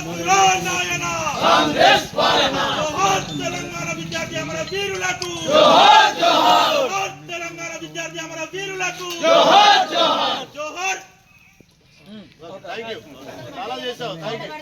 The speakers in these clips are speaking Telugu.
నాయన జోహార్ తెలంగాణ విద్యార్థి అమర వీరులకు. జోహార్ తెలంగాణ విద్యార్థి అమర వీరులకు. జోహార్ థ్యాంక్ యూ చాలా చేసావు. థ్యాంక్ యూ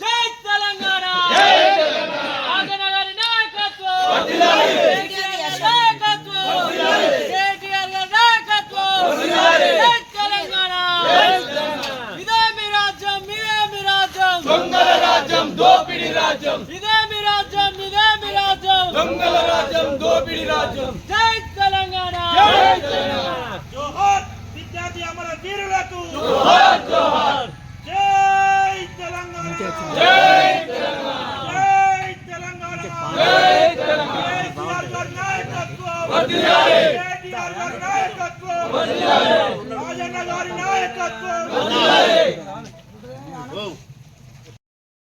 జై తెలంగాణ. జై తెలంగాణ ఆగనగారి నాయకత్వం వర్ధిల్లాలి కేటీఆర్ నాయకత్వం వర్ధిల్లాలి కేటీఆర్ గారి నాయకత్వం వర్ధిల్లాలి జై తెలంగాణ జై తెలంగాణ ఇదే మీ రాజ్యం ఇదే మీ రాజ్యం దొంగల రాజ్యం దోపిడి రాజ్యం. ఇదే మీ రాజ్యం ఇదే మీ రాజ్యం. దొంగల రాజ్యం దోపిడి రాజ్యం. జై తెలంగాణ. జై తెలంగాణ. జోహార్ విద్యార్థి అమర వీరులకు జోహార్ జోహార్. జై తెలంగాణ. జై తెలంగాణ. జై తెలంగాణ. జై తెలంగాణ. నాయకత్వం. వర్ధిల్లాలి. గారి నాయకత్వం. రాజన్న గారి నాయకత్వం.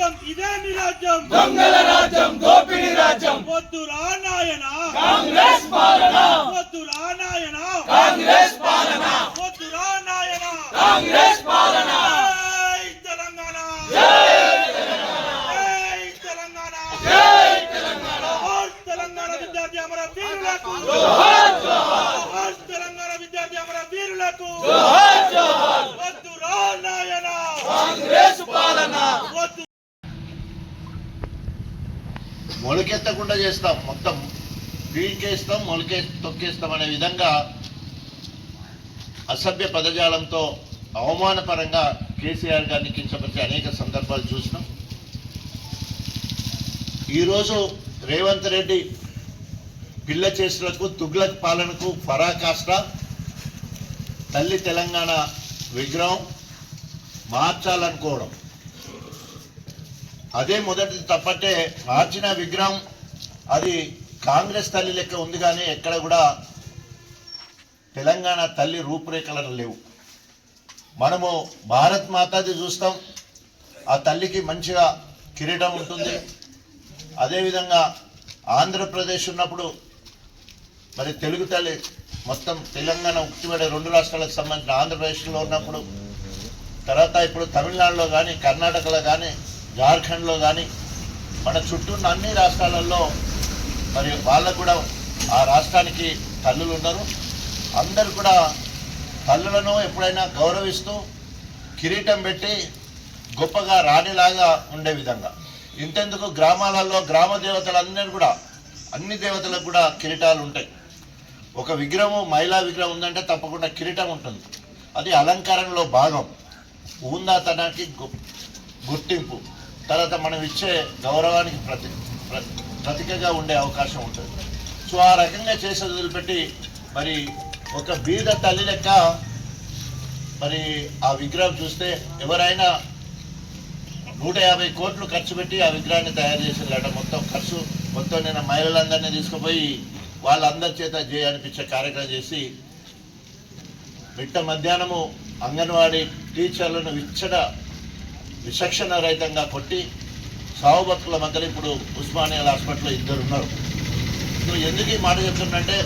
రాజ్యం ఇదే మీ రాజ్యం దొంగల రాజ్యం దోపిడి రాజ్యం వద్దురా నాయన కాంగ్రెస్ పాలన వద్దురా నాయన కాంగ్రెస్ పాలన వద్దురా నాయన కాంగ్రెస్ పాలన జై తెలంగాణ జై జై తెలంగాణ జై తెలంగాణ జోహార్ తెలంగాణ విద్యార్థి అమర వీరులకు జోహార్ జోహార్ జోహార్ తెలంగాణ విద్యార్థి అమర వీరులకు జోహార్ జోహార్ వద్దురా నాయన కాంగ్రెస్ పాలన వద్దు మొలకెత్తకుండా చేస్తాం. మొత్తం పీకేస్తాం మొలకే తొక్కేస్తాం అనే విధంగా అసభ్య పదజాలంతో అవమానపరంగా కేసీఆర్ గారిని కించపరిచే అనేక సందర్భాలు చూసినాం. ఈరోజు రేవంత్ రెడ్డి పిల్ల చేసులకు తుగ్లక్ పాలనకు పరాకాష్ట తల్లి తెలంగాణ విగ్రహం మార్చాలనుకోవడం. అదే మొదటిది తప్పట్టే మార్చిన విగ్రహం. అది కాంగ్రెస్ తల్లి లెక్క ఉంది కానీ ఎక్కడ కూడా తెలంగాణ తల్లి రూపురేఖలు లేవు. మనము భారత్ మాతాది చూస్తాం. ఆ తల్లికి మంచిగా కిరీటం ఉంటుంది. అదేవిధంగా ఆంధ్రప్రదేశ్ ఉన్నప్పుడు మరి తెలుగు తల్లి మొత్తం తెలంగాణ ఉక్తిపడే రెండు రాష్ట్రాలకు సంబంధించిన ఆంధ్రప్రదేశ్లో ఉన్నప్పుడు తర్వాత ఇప్పుడు తమిళనాడులో కానీ కర్ణాటకలో కానీ జార్ఖండ్లో కానీ మన చుట్టూ ఉన్న అన్ని రాష్ట్రాలలో మరి వాళ్ళకు కూడా ఆ రాష్ట్రానికి తల్లులు ఉన్నారు అందరు కూడా తల్లులను ఎప్పుడైనా గౌరవిస్తూ కిరీటం పెట్టి గొప్పగా రాణిలాగా ఉండే విధంగా. ఇంతెందుకు గ్రామాలలో గ్రామ దేవతలందరూ కూడా అన్ని దేవతలకు కూడా కిరీటాలు ఉంటాయి. ఒక విగ్రహం మహిళా విగ్రహం ఉందంటే తప్పకుండా కిరీటం ఉంటుంది. అది అలంకారంలో భాగం. ఊందాతనానికి గు- గుర్తింపు. తర్వాత మనం ఇచ్చే గౌరవానికి ప్రతి ప్ర- ఉండే అవకాశం ఉంటుంది. సో ఆ రకంగా చేసేది వదిలిపెట్టి మరి ఒక బీద తల్లి లెక్క మరి ఆ విగ్రహం చూస్తే ఎవరైనా నూట యాభై కోట్లు ఖర్చు పెట్టి ఆ విగ్రహాన్ని తయారు చేసేలాట మొత్తం ఖర్చు మొత్తం నేను మహిళలందరినీ తీసుకుపోయి వాళ్ళందరి చేత చేయనిపించే కార్యక్రమం చేసి బిడ్డ మధ్యాహ్నము అంగన్వాడీ టీచర్లను విచ్చడ విచక్షణ రహితంగా కొట్టి సావు బతుకుల మధ్యలో ఇప్పుడు ఉస్మానియా హాస్పిటల్లో ఇద్దరు ఉన్నారు. ఇప్పుడు ఎందుకు ఈ మాట చెప్తుందంటే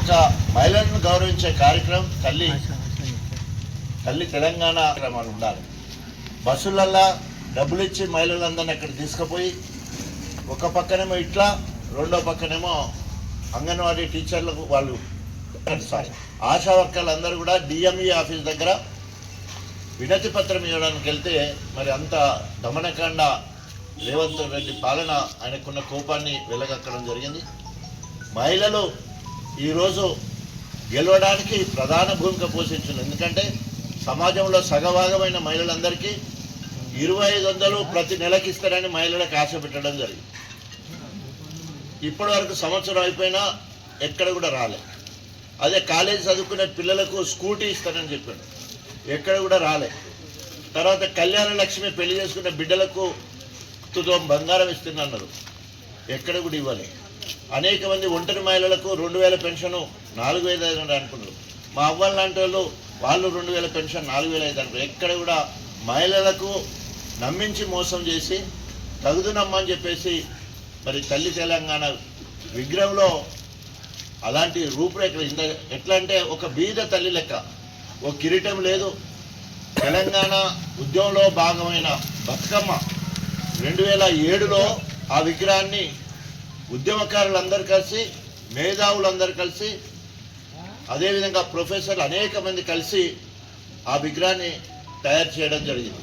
ఒక మహిళలను గౌరవించే కార్యక్రమం తల్లి తల్లి తెలంగాణ కార్యక్రమాలు ఉండాలి. బస్సులల్లో డబ్బులు ఇచ్చి మహిళలందరినీ అక్కడ తీసుకుపోయి ఒక పక్కనేమో ఇట్లా రెండో పక్కనేమో అంగన్వాడీ టీచర్లకు వాళ్ళు సారీ ఆశా వర్కర్లు అందరూ కూడా డిఎంఈ ఆఫీస్ దగ్గర వినతి పత్రం ఇవ్వడానికి వెళ్తే మరి అంత దమనకాండ రేవంత్ రెడ్డి పాలన ఆయనకున్న కోపాన్ని వెలగక్కడం జరిగింది. మహిళలు ఈరోజు గెలవడానికి ప్రధాన భూమిక పోషించింది. ఎందుకంటే సమాజంలో సగభాగమైన మహిళలందరికీ ఇరవై ఐదు వందలు ప్రతి నెలకి ఇస్తారని మహిళలకు ఆశ పెట్టడం జరిగింది. ఇప్పటి వరకు సంవత్సరం అయిపోయినా ఎక్కడ కూడా రాలేదు అదే కాలేజీ చదువుకునే పిల్లలకు స్కూటీ ఇస్తానని చెప్పాడు ఎక్కడ కూడా రాలే. తర్వాత కళ్యాణ లక్ష్మి పెళ్ళి చేసుకున్న బిడ్డలకు తుదో బంగారం ఇస్తున్నారు ఎక్కడ కూడా ఇవ్వాలి. అనేక మంది ఒంటరి మహిళలకు రెండు వేల పెన్షన్ నాలుగు వేల ఐదు వందలు అనుకున్నారు. మా అవ్వలు లాంటి వాళ్ళు వాళ్ళు రెండు వేల పెన్షన్ నాలుగు వేల ఐదు అనుకున్నారు ఎక్కడ కూడా మహిళలకు నమ్మించి మోసం చేసి తగుదునమ్మని చెప్పేసి మరి తల్లి తెలంగాణ విగ్రహంలో అలాంటి రూపురేఖలు ఇంత ఎట్లా అంటే ఒక బీద తల్లి లెక్క. ఓ కిరీటం లేదు. తెలంగాణ ఉద్యమంలో భాగమైన బతుకమ్మ రెండు వేల ఏడులో ఆ విగ్రహాన్ని ఉద్యమకారులందరూ కలిసి మేధావులందరూ కలిసి అదేవిధంగా ప్రొఫెసర్లు అనేక మంది కలిసి ఆ విగ్రహాన్ని తయారు చేయడం జరిగింది.